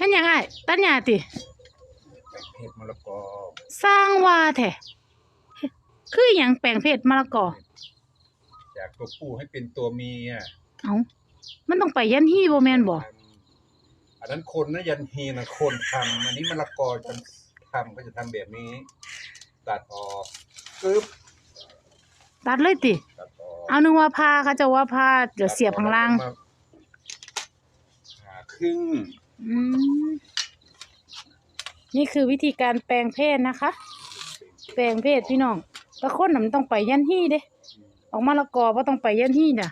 เฮ็ดหยังไอ้ตัดหญ้าติแปลงเพศมะละกอสร้างว่าแท้เฮ็ดคือหยังแปลงเพศมะละกอจากตัวผู้ให้เป็นตัวเมียเอ้ามันต้องไปยันฮีบ่แม่นบ่ทำอันนั้นคนนะยันฮีนะคนทำอันนี้มะละกอจะทำก็จะทำแบบนี้ ตัดออกปึ๊บตัดเลยติ ตัดออกเอานึกว่าพาเขาเจะว่าพาเดี๋ยวเสียบข้างล่างตัดออกแล้วก็มาผ่าครึ่ง อืมนี่คือวิธีการแปลงเพศนะคะ แปลงเพศพี่น้องแต่คนน่ะมันต้องไปยันฮีเด้ ออกมะละกอบ่ต้องไปยันฮีจ้ะ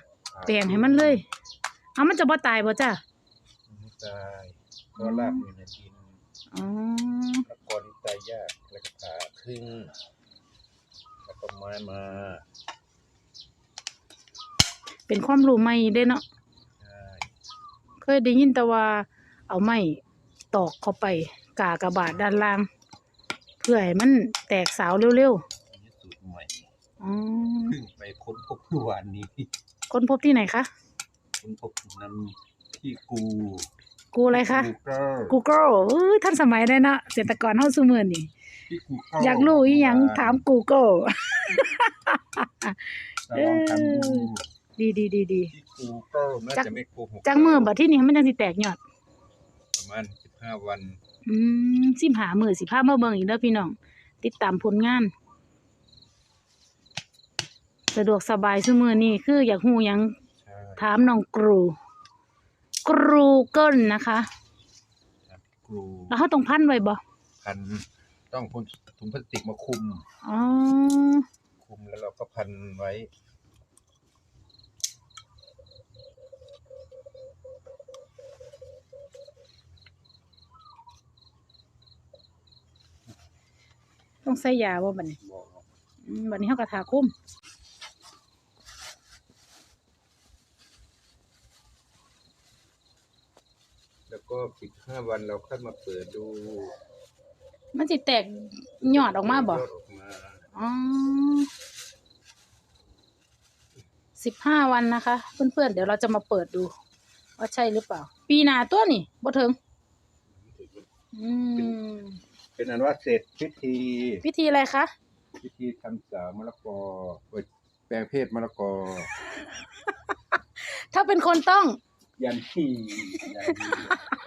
แปลงให้มันเลยเอามันจะบ่ตายบ่จ้ะไม่ตายเพราะรากอยู่ในดินอ๋อมะละกอนี่ตายยากแล้วก็ผ่าครึ่งแล้วก็ไม้มาเป็นความรู้ใหม่เด้เนาะ ใช่เคยได้ยินแต่ว่า เอาไม้ตอกเข้าไปกากระบาดด้านล่าง เพื่อให้มันแตกสาวเร็วอันนี้สูตรใหม่ๆอ๋อเพิ่งไปค้นพบเมื่อวานนี้ค้นพบที่ไหนคะ ค้นพบนำที่กูกูอะไรคะ กูเกิล Google เอ้ยทันสมัยได้เนาะเกษตรกรเฮาซุมื้อนี่ที่กูเกิลอยากรู้อีหยังถาม Google ลองทำดูดีดีดีดีที่กูเกิลน่าจักจะไม่โกหกจังมือบัดที่นี่มันจังสิแตกยอด ประมาณสิบห้าวันอืมสิหามือสิพามาเบิ่งอีกเด้อพี่น้อง ติดตามผลงาน สะดวกสบายซุมื้อนี้คืออยากฮู้หยังใช่ถามน้องกรู กรูเกิลนะคะ ครับกรูแล้วเขาต้องพันไว้บ่พันต้องพ่นถุงพลาสติกมาคุม อ๋อ คุมแล้วเราก็พันไว้ ต้องใส่ยาบ่บัดนี้บอกอืมบัดนี้เฮาก็ทาคุมแล้วก็สิบห้าวันเราค่อยมาเปิดดู มันสิแตกยอดออกมาบ่ยดออกมาอ๋อสิบห้าวันนะคะ เพื่อนๆ เดี๋ยวเราจะมาเปิดดู ว่าใช่หรือเปล่า ปีหน้าตัวนี่บ่ถึงอืม เป็นอันว่าเสร็จพิธีพิธีอะไรคะพิธีทำสาวมะละกอเปิดแปลงเพศมะละกอ ถ้าเป็นคนต้องยันทียันที